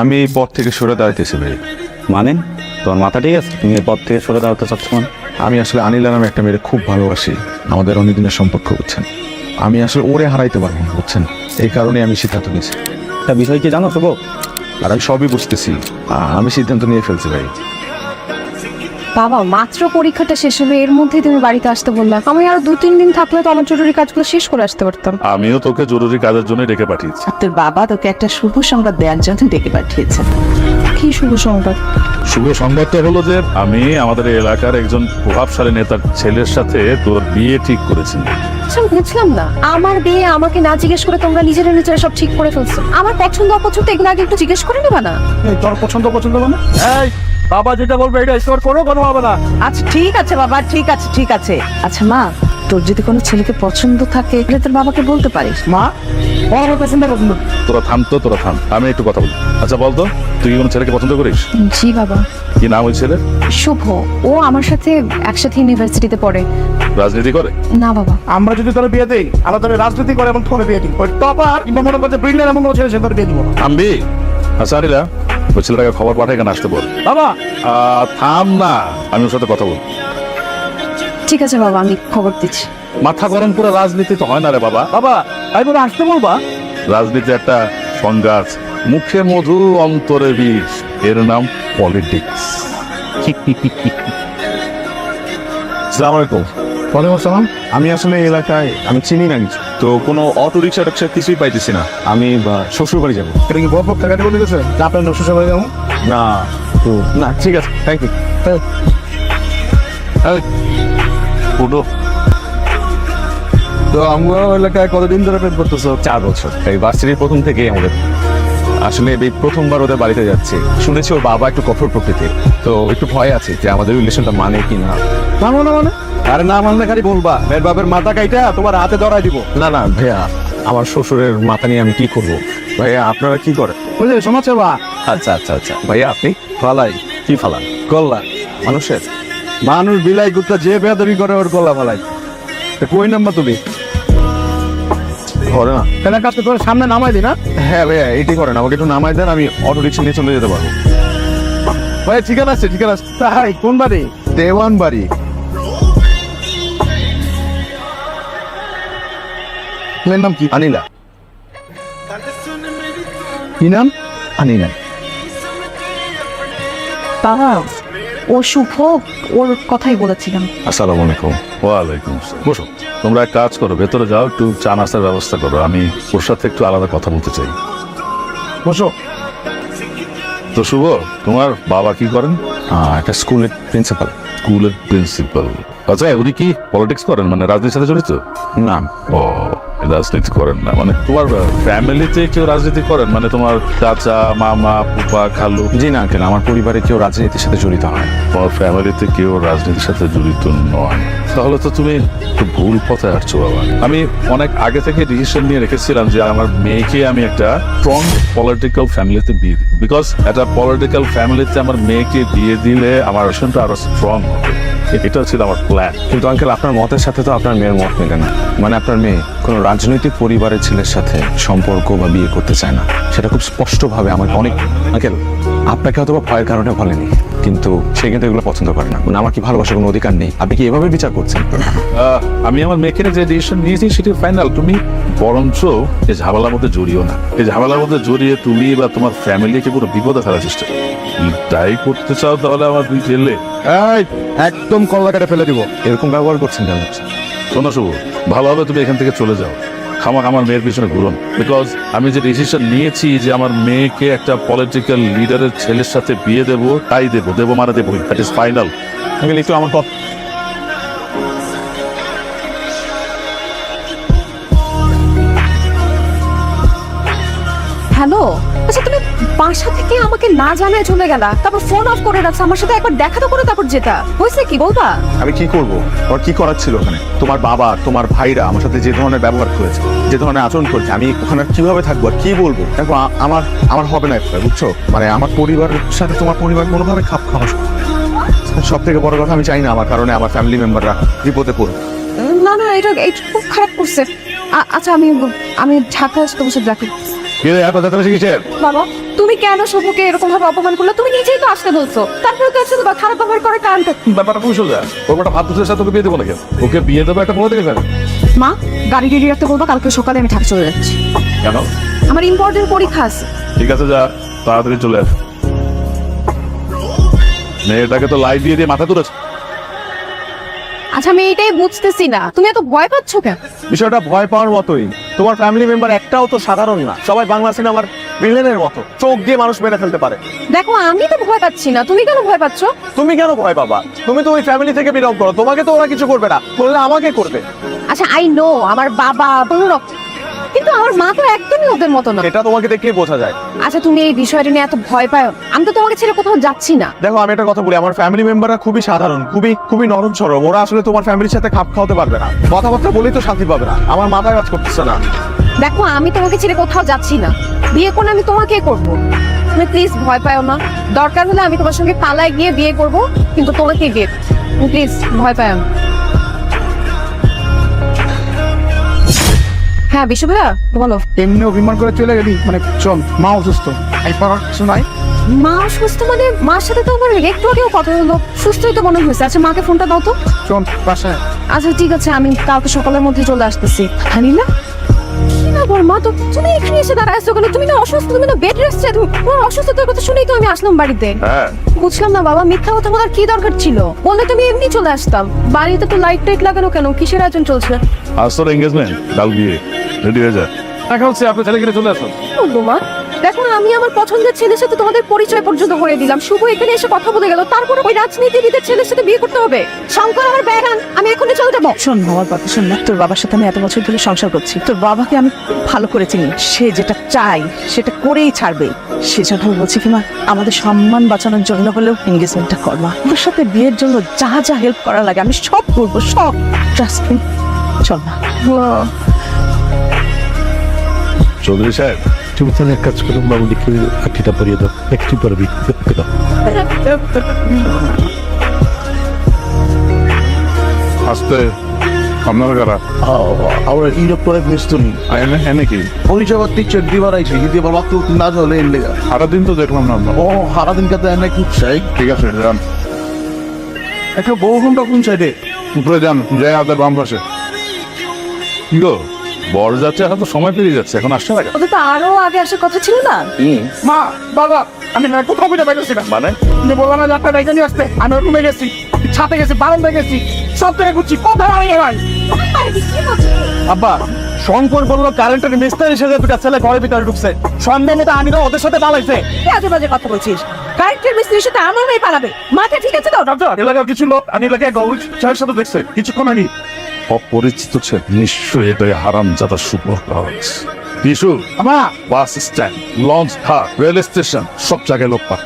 আমি এই পথ থেকে সরে দাঁড়াইতেছি ভাই। মানে? তোমার মাথা ঠিক আছে? তুমি এই পথ থেকে সরে দাঁড়াতে চাচ্ছ মানে? আমি আসলে আনিলা নামে একটা মেয়ের খুব ভালোবাসি। আমাদের অনেকদিনের সম্পর্ক বুঝছেন? আমি আসলে ওরে হারাইতে পারব না বুঝছেন? এই কারণে আমি সিদ্ধান্ত নিয়েছি। একটা বিষয় কি জানো শুভ? আর আমি সবই বুঝতেছি। আমি সিদ্ধান্ত নিয়ে ফেলছি ভাই। বাবা মাত্র পরীক্ষাটা শেষ হবে এর মধ্যেই তুমি বাড়িতে আসতে বললাম আমি আরও দু তিন দিন থাকলে তো আমার জরুরি কাজগুলো শেষ করে আসতে পারতাম। আমিও তোকে জরুরি কাজের জন্য ডেকে পাঠিয়েছি। আর তোর বাবা তোকে একটা শুভ সংবাদ দেওয়ার জন্য ডেকে পাঠিয়েছে। কি শুভ সংবাদ? শুভ সংবাদটা হলো যে আমি আমাদের এই এলাকার একজন প্রভাবশালী নেতার ছেলের সাথে তোর বিয়ে ঠিক করেছি। আচ্ছা আমি বুঝলাম না। আমার বিয়ে আমাকে না জিজ্ঞেস করে তোমরা নিজেরা নিজেরা সব ঠিক করে ফেলছো। আমার পছন্দ অপছন্দ এগুলো আগে একটু জিজ্ঞেস করে নেবা না? তোর পছন্দ পছন্দ মানে? এই বাবা যেটা বলবে এটা স্টোর করো কোনো হবে না। আচ্ছা ঠিক আছে বাবা ঠিক আছে ঠিক আছে। আচ্ছা মা তোর যদি কোনো ছেলেকে পছন্দ থাকে তাহলে তোর বাবাকে বলতে পারিস। মা আমার পছন্দ পছন্দ তোরা থাম তো তোরা থাম। আমি একটু কথা বলি। আচ্ছা বলতো তুই কি কোনো ছেলেকে পছন্দ করিস? জি বাবা। কি নাম ওই ছেলের? শুভ। ও আমার সাথে একসাথে ইউনিভার্সিটিতে পড়ে। রাজনীতি করে? না বাবা। আমরা যদি তোর বিয়ে দেই আমরা তোর রাজনীতি করে এবং তোর বিয়ে দিই ওই টপার কিংবা মনে করছে ব্রিলিয়ান এমন কোনো ছেলে সে তোর বিয়ে দিব আম্বি আচ্ছা আনিলা ওই ছেলেটাকে খবর পাঠায় এখানে আসতে বল। বাবা! থাম না আমি ওর সাথে কথা বল ঠিক আছে বাবা আমি খবর দিচ্ছি। মাথা গরম করে রাজনীতি তো হয় না রে বাবা। বাবা আমি বলে আসতে বলবা রাজনীতি একটা সংঘাত মুখে মধু অন্তরে বিষ এর নাম পলিটিক্স। সালাম আলাইকুম। ওয়ালাইকুম আসসালাম। আমি আসলে এলাকায় আমি চিনি না কিছু। তো কোনো অটো রিক্সা টিক্সা কিছুই পাইতেছি না। আমি শ্বশুর বাড়ি যাব। এটা কি বরফ টাকা বলে গেছে আপনার নষ্ট সময় যাব। না তো না ঠিক আছে থ্যাংক ইউ পুরো তো আমরা এলাকায় কতদিন ধরে প্রেম করতেছো? চার বছর। এই ভার্সিটির প্রথম থেকে আমাদের। আসলে এই প্রথমবার ওদের বাড়িতে যাচ্ছি। শুনেছি ওর বাবা একটু কঠোর প্রকৃতির। তো একটু ভয় আছে যে আমাদের রিলেশনটা মানে কি না। মানো না মানে? আরে না মানলে খালি বলবা। মেয়ের বাপের মাথা কাইটা তোমার হাতে ধরাই দিব। না না ভাইয়া আমার শ্বশুরের মাথা নিয়ে আমি কি করব? ভাইয়া আপনারা কি করেন? বুঝলি সমাজ সেবা আচ্ছা আচ্ছা আচ্ছা। ভাইয়া আপনি? ফালাই। কি ফালান? গল্লা মানুষের? মানুষ বিলাই কুত্তা যে বেয়াদবি করে ওর গলা ফালাই। তা কই নাম্বার তুমি? ঘরে না। কেন কাছে তোর সামনে নামাই দি না? হ্যাঁ ভাইয়া এটি করেন। আমাকে একটু নামাই দেন আমি অটো রিক্সা নিয়ে চলে যেতে পারব। ভাই ঠিকানা আছে ঠিকানা আছে। তাই কোন বাড়ি? দেওয়ান বাড়ি। মেয়ের নাম কি? আনিলা। কি নাম? আনিলা। বাবা ও শুভ ওর কথাই বলেছিলাম। আসসালামু আলাইকুম। ওয়ালাইকুম বসো। তোমরা এক কাজ করো ভেতরে যাও একটু চা নাস্তার ব্যবস্থা করো। আমি ওর সাথে একটু আলাদা কথা বলতে চাই। বসো। তো শুভ তোমার বাবা কি করেন? একটা স্কুলের প্রিন্সিপাল। স্কুলের প্রিন্সিপাল। আচ্ছা উনি কি পলিটিক্স করেন? মানে রাজনীতির সাথে জড়িত? না। ও রাজনীতি করেন না মানে তোমার ফ্যামিলিতে কেউ রাজনীতি করেন? মানে তোমার চাচা মামা ফুপা খালু? জি না আঙ্কেল আমার পরিবারে কেউ রাজনীতির সাথে জড়িত নয়। তোমার ফ্যামিলিতে কেউ রাজনীতির সাথে জড়িত নয়? তাহলে তো তুমি একটু ভুল পথে হাঁটছো বাবা। আমি অনেক আগে থেকে ডিসিশন নিয়ে রেখেছিলাম যে আমার মেয়েকে আমি একটা স্ট্রং পলিটিক্যাল ফ্যামিলিতে বিয়ে দিই বিকজ একটা পলিটিক্যাল ফ্যামিলিতে আমার মেয়েকে বিয়ে দিলে আমার রেশনটা আরও স্ট্রং হবে। এটা ছিল আমার প্ল্যান কিন্তু আঙ্কেল আপনার মতের সাথে তো আপনার মেয়ের মত মেলে না। মানে আপনার মেয়ে কোনো রাজনৈতিক পরিবারের ছেলের সাথে সম্পর্ক বা বিয়ে করতে চায় না। সেটা খুব স্পষ্টভাবে আমাকে অনেক আঙ্কেল আপনাকে হয়তো বা ভয়ের কারণে বলেনি কিন্তু সে কিন্তু এগুলো পছন্দ করে না। মানে আমার কি ভালোবাসার কোনো অধিকার নেই? আপনি কি এভাবে বিচার করছেন? আহ, আমি আমার মেয়েকে যে ডিসিশন নিয়েছি সেটি ফাইনাল তুমি বরঞ্চ এই ঝামেলার মধ্যে জড়িও না। এই ঝামেলার মধ্যে জড়িয়ে তুমি বা তোমার ফ্যামিলিকে পুরো বিপদে ফেলার চেষ্টা করো। তাই করতে চাও তাহলে আমার দুই ছেলে। একদম কল্লা কেটে ফেলে দিব। এরকম ব্যবহার করছেন কেন? শোনো শুভ ভালো হবে তুমি এখান থেকে চলে যাও। খামাক আমার মেয়ের পিছনে ঘুরুন। বিকজ আমি যে ডিসিশন নিয়েছি যে আমার মেয়েকে একটা পলিটিক্যাল লিডারের ছেলের সাথে বিয়ে দেব তাই দেবো দেবো মারা দেবো দ্যাট ইজ ফাইনাল একটু আমার কথা হ্যালো? আচ্ছা তুমি বাসা থেকে আমাকে না জানায় চলে গেলা তারপর ফোন অফ করে রাখছো আমার সাথে একবার দেখা তো করে তারপর যেটা হয়েছে কি বলবা? আমি কি করব? আর কি করার ছিল ওখানে? তোমার বাবা তোমার ভাইরা আমার সাথে যে ধরনের ব্যবহার করেছে যে ধরনের আচরণ করেছে আমি ওখানে কীভাবে থাকব আর কি বলব? দেখো আমার আমার হবে না এটা বুঝছ? মানে আমার পরিবারের সাথে তোমার পরিবার কোনোভাবে খাপ খাওয়া সব থেকে বড় কথা আমি চাই না আমার কারণে আমার ফ্যামিলি মেম্বাররা বিপদে পড়ুক। না না এটা এটা খুব খারাপ করছে। আচ্ছা আমি আমি ঢাকা তোমার সাথে দেখা। কে এত কিসের বাবা তুমি কেন শুভকে এরকম ভাবে অপমান করলে? তুমি নিজেই তো আসতে বলছো। তারপরে তো খারাপ ব্যবহার করার কারণটা কি? ব্যাপারটা খুব সোজা। ওর একটা ভাবতেছে সাথে ওকে বিয়ে দেবো নাকি? ওকে বিয়ে দেবো একটা বলে দেখে মা গাড়ি রেডি রাখতে বলব কালকে সকালে আমি ঢাকা চলে যাচ্ছি। কেন? আমার ইম্পর্টেন্ট পরীক্ষা আছে। ঠিক আছে যা তাড়াতাড়ি চলে আস মেয়েটাকে তো লাইট দিয়ে দিয়ে মাথা তুলেছে। আচ্ছা আমি এটাই বুঝতেছি না। তুমি এত ভয় পাচ্ছ কেন? বিষয়টা ভয় পাওয়ার মতোই। তোমার ফ্যামিলি মেম্বার একটাও তো সাধারণ না। সবাই বাংলা সিনেমার ভিলেনের মতো। চোখ দিয়ে মানুষ মেরে ফেলতে পারে। দেখো আমি তো ভয় পাচ্ছি না। তুমি কেন ভয় পাচ্ছ? তুমি কেন ভয় পাবা? তুমি তো ওই ফ্যামিলি থেকে বিলং করো। তোমাকে তো ওরা কিছু করবে না। করলে আমাকে করবে। আচ্ছা আই নো আমার বাবা কোনো রকম কিন্তু আমার মা তো একদমই ওদের মতো না। এটা তোমাকে দেখেই বোঝা যায়। আচ্ছা তুমি এই বিষয়টা নিয়ে এত ভয় পাও আমি তো তোমাকে ছেড়ে কোথাও যাচ্ছি না। দেখো আমি একটা কথা বলি আমার ফ্যামিলি মেম্বাররা খুবই সাধারণ খুবই খুবই নরম সরম ওরা আসলে তোমার ফ্যামিলির সাথে খাপ খাওয়াতে পারবে না। কথাবার্তা বলেই তো শান্তি পাবে না। আমার মাথায় কাজ করতেছে না। দেখো আমি তোমাকে ছেড়ে কোথাও যাচ্ছি না। বিয়ে করে আমি তোমাকে করব। তুমি প্লিজ ভয় পাও না। দরকার হলে আমি তোমার সঙ্গে পালায় গিয়ে বিয়ে করব কিন্তু তোমাকে বিয়ে প্লিজ ভয় পাও না। হ্যাঁ বিশু ভাইয়া বলো। এমনি অভিমান করে চলে গেলি? মানে চল মা অসুস্থ। এই পারার কিছু নাই? মা অসুস্থ মানে মার সাথে তো আমার একটু আগেও কথা হলো। সুস্থই তো মনে হয়েছে। আচ্ছা মাকে ফোনটা দাও তো। চল বাসায় আচ্ছা ঠিক আছে আমি কালকে সকালের মধ্যে চলে আসতেছি। হানিলা ব্যাপার মা তো তুমি এখানে এসে দাঁড়াইছো কেন? তুমি না অসুস্থ তুমি না বেড রেস্ট তোমার অসুস্থতার কথা শুনেই তো আমি আসলাম বাড়িতে। হ্যাঁ। বুঝলাম না বাবা মিথ্যা কথা বলার কি দরকার ছিল? বললে তুমি এমনি চলে আসতাম। বাড়িতে তো লাইট টাইট লাগানো কেন? কিসের আয়োজন চলছে? আজ তোর এঙ্গেজমেন্ট কাল বিয়ে। রেডি হয়ে যা। দেখা হচ্ছে আপনি তাহলে চলে আসুন। মা দেখো না, আমি আমার পছন্দের ছেলের সাথে তোমাদের পরিচয় পর্যন্ত করে দিলাম। শুভ এখানে এসে কথা বলে গেল। তারপরে ওই রাজনীতিবিদের ছেলের সাথে বিয়ে করতে হবে। শঙ্কর আমার ব্যাগান আমি এখনই চলে যাব। শোন আমার কথা শোন না। তোর বাবার সাথে আমি এত বছর ধরে সংসার করছি। তোর বাবাকে আমি ভালো করে চিনি। সে যেটা চাই সেটা করেই ছাড়বে। সেজন্য আমি বলছি কি মা আমাদের সম্মান বাঁচানোর জন্য হলেও এঙ্গেজমেন্টটা করবা ওর সাথে বিয়ের জন্য যা যা হেল্প করা লাগে আমি সব করব সব। ট্রাস্ট মি চল না চৌধুরী সাহেব। তুমি তাহলে এক কাজ করো বাবু লিখে আঠিটা পরিয়ে দাও একটু পরে বিক্রি দাও আসতে আপনারা কারা? আমরা ইলেকট্রনিক মিস্ত্রি এনে এনে কি? পরিষেবার টিচার দিবার আইছি যদি আবার বাকি না এর লেগা। সারাদিন তো দেখলাম না ও সারাদিন কাতে এনে খুব চাই ঠিক আছে যান। একটা বউ ঘণ্টা কোন সাইডে? উপরে যান জয় হাতের বাম পাশে। কি গো? বর যাচ্ছে এখন তো সময় পেরিয়ে যাচ্ছে এখন আসছে না কেন? ওদের তো আরও আগে আসার কথা ছিল না? মা বাবা আমি না কোথাও বুঝে পাইতেছি না। মানে? তুমি বললাম না ডাক্তার ডাইকে নিয়ে আসতে। আমি ওর রুমে গেছি ছাতে গেছি বারান্দায় গেছি সব জায়গায় ঘুরছি কোথাও আমি ভাই। আব্বা শঙ্কর বলল কারেন্টের মিস্ত্রি হিসেবে দুটা ছেলে ঘরের ভিতরে ঢুকছে। সন্ধ্যে মতো আনিরা ওদের সাথে পালাইছে। আজে বাজে কথা বলছিস। কারেক্টের মিস্ত্রির সাথে আমার মেয়ে পালাবে। মাথা ঠিক আছে তো? ডক্টর এলাকার কিছু লোক আমি এলাকায় গৌরী সাথে দেখছে। কিছুক্ষণ আগে। অপরিচিত ছেলে। নিশ্চয়ই এটাই হারাম যাতা সুপর বিশু আমা! বাস স্ট্যান্ড লঞ্চ ঘাট রেল স্টেশন সব জায়গায় লোক পা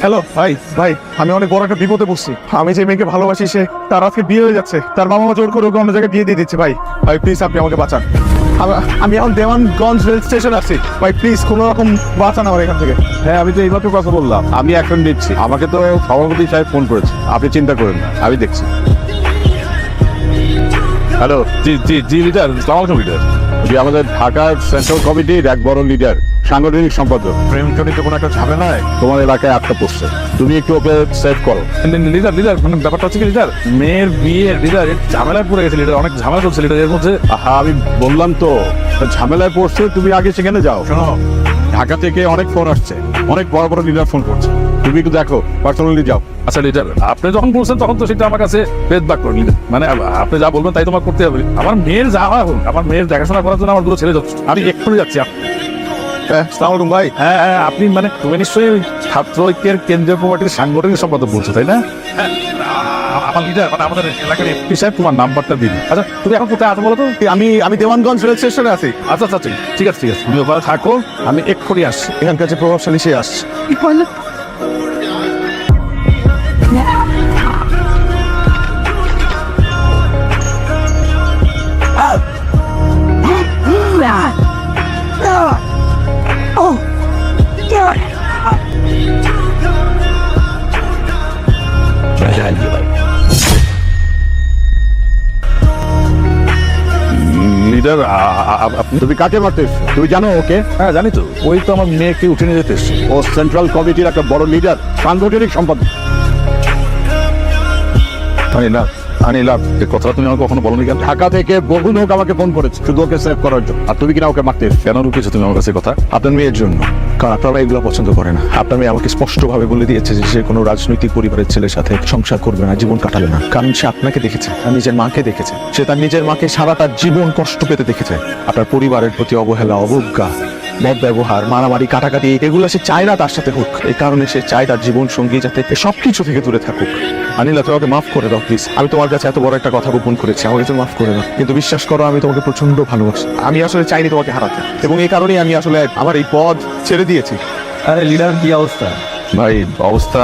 হ্যালো ভাই ভাই, আমি অনেক বড় একটা বিপদে পড়ছি। আমি যে মেয়েকে ভালোবাসি, সে তার আজকে বিয়ে হয়ে যাচ্ছে। তার বাবা মা জোর করে ওকে অন্য জায়গায় বিয়ে দিয়ে দিচ্ছে, ভাই। ভাই প্লিজ আপনি আমাকে বাঁচান। আমি- এখন দেওয়ানগঞ্জ রেল স্টেশন আছি। ভাই প্লিজ কোনো রকম বাঁচান আমার এখান থেকে। হ্যাঁ আমি তো এইমাত্র কথা বললাম। আমি এখন দিচ্ছি আমাকে তো সভাপতি সাহেব ফোন করেছে। আপনি চিন্তা করেন না, আমি দেখছি। হ্যালো জি জি জি, লিডার, সালাম আলাইকুম, লিডার। যে আমাদের ঢাকার সেন্ট্রাল কমিটির এক বড় লিডার সাংগঠনিক সম্পাদক। প্রেম প্রেমজনিত কোনো একটা ঝামেলায় তোমার এলাকায় আটকা পড়ছে। তুমি একটু ওকে সেভ করো। লিডার লিডার মানে ব্যাপারটা হচ্ছে কি লিডার মেয়ের বিয়ে লিডার ঝামেলায় পড়ে গেছে লিডার অনেক ঝামেলা চলছে লিডার এর মধ্যে। হ্যাঁ আমি বললাম তো ঝামেলায় পড়ছে তুমি আগে সেখানে যাও। শোনো। ঢাকা থেকে অনেক ফোন আসছে অনেক বড় বড় লিডার ফোন করছে। তুমি একটু দেখো পার্সোনালি যাও। আচ্ছা লিডার আপনি যখন বলছেন তখন তো সেটা আমার কাছে ভেদ বাক করে লিডার মানে আপনি যা বলবেন তাই তোমার করতে হবে। আমার মেয়ের যা হয় হোক আমার মেয়ের দেখাশোনা করার জন্য আমার দুটো ছেলে যথেষ্ট। আমি এক্ষুনি যাচ্ছি হ্যাঁ ভাই। হ্যাঁ হ্যাঁ আপনি মানে তুমি নিশ্চয়ই ছাত্র ঐক্যের কেন্দ্রীয় কমিটির সাংগঠনিক সম্পাদক বলছো তাই না? হ্যাঁ, আমার লিডার মানে আমাদের এলাকার এমপি সাহেব তোমার নাম্বারটা দিন। আচ্ছা তুমি এখন কোথায় আছো বলো তো? আমি আমি দেওয়ানগঞ্জ রেল স্টেশনে আছি। আচ্ছা আচ্ছা ঠিক- ঠিক আছে ঠিক আছে। তুমি ওখানে থাকো আমি এক্ষুনি আসছি। এখানকার যে প্রভাবশালী সে আসছে। that. তুমি কাকে মারতে? তুমি জানো ওকে? হ্যাঁ জানি তো। ওই তো আমার মেয়েকে উঠে নিয়ে যেতে ও সেন্ট্রাল কমিটির একটা বড় লিডার সাংগঠনিক সম্পাদক। আনিলা এই কথাটা তুমি আমাকে কখনো বলনি কেন? ঢাকা থেকে বহু লোক আমাকে ফোন করেছে, শুধু ওকে সেভ করার জন্য। আর তুমি কিনা ওকে মারতে কেন লুকিয়েছো তুমি আমার কাছে কথা? আপনার মেয়ের জন্য। কারণ আপনারা এগুলো পছন্দ করে না। আপনার মেয়ে আমাকে স্পষ্টভাবে বলে দিয়েছে যে সে কোনো রাজনৈতিক পরিবারের ছেলের সাথে সংসার করবে না, জীবন কাটাবে না। কারণ সে আপনাকে দেখেছে আর নিজের মাকে দেখেছে। সে তার নিজের মাকে সারাটা জীবন কষ্ট পেতে দেখেছে। আপনার পরিবারের প্রতি অবহেলা, অবজ্ঞা মদ ব্যবহার মারামারি, কাটাকাটি, এগুলো সে চায় না তার সাথে হোক। এই কারণে সে চায় তার জীবন সঙ্গী যাতে সব কিছু থেকে দূরে থাকুক। আনিলা, তোমাকে মাফ করে দাও প্লিজ আমি তোমার কাছে এত বড় একটা কথা গোপন করেছি, আমাকে তুমি মাফ করে দাও। কিন্তু বিশ্বাস করো, আমি তোমাকে প্রচণ্ড ভালোবাসি। আমি আসলে চাইনি তোমাকে হারাতে। এবং এই কারণেই আমি আসলে আমার এই পদ ছেড়ে দিয়েছি। আরে লিডার, কি অবস্থা? ভাই অবস্থা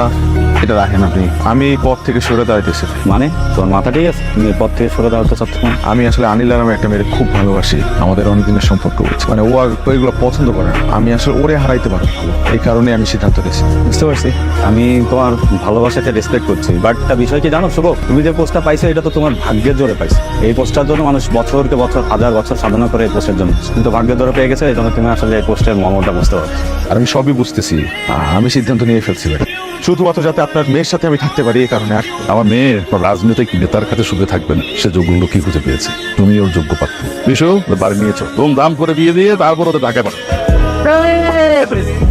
এটা রাখেন আপনি। আমি পথ থেকে সরে দাঁড়াইতেছি। মানে? তোর মাথা ঠিক আছে? তুমি পথ থেকে সরে দাঁড়াতে চাচ্ছ না আমি আসলে আনিল নামে একটা মেয়ের খুব ভালোবাসি। আমাদের অনেকদিনের সম্পর্ক হয়েছে। মানে ও আর ওইগুলো পছন্দ করে না। আমি আসলে ওরে হারাইতে পারব এই কারণে আমি সিদ্ধান্ত নিয়েছি। বুঝতে পারছি। আমি তোমার ভালোবাসাকে রেসপেক্ট করছি। বাট একটা বিষয় কি জানো শুভ? তুমি যে পোস্টটা পাইছো এটা তো তোমার ভাগ্যের জোরে পাইছো। এই পোস্টটার জন্য মানুষ বছরকে বছর হাজার বছর সাধনা করে এই পোস্টের জন্য। কিন্তু ভাগ্যের জোরে পেয়ে গেছে এই জন্য তুমি আসলে এই পোস্টের মর্মটা বুঝতে পারছ। আর আমি সবই বুঝতেছি। আমি সিদ্ধান্ত নিয়ে ফেলছি ভাই শুধুমাত্র যাতে আপনার মেয়ের সাথে আমি থাকতে পারি এই কারণে আর আমার মেয়ে রাজনৈতিক নেতার কাছে শুভে থাকবে না সে যোগ্য লোক কি খুঁজে পেয়েছে? তুমি ওর যোগ্য পাত্র বিষয় বাড়ি নিয়েছ ধুমধাম করে বিয়ে দিয়ে তারপর ওদের ঢাকায় পাঠাও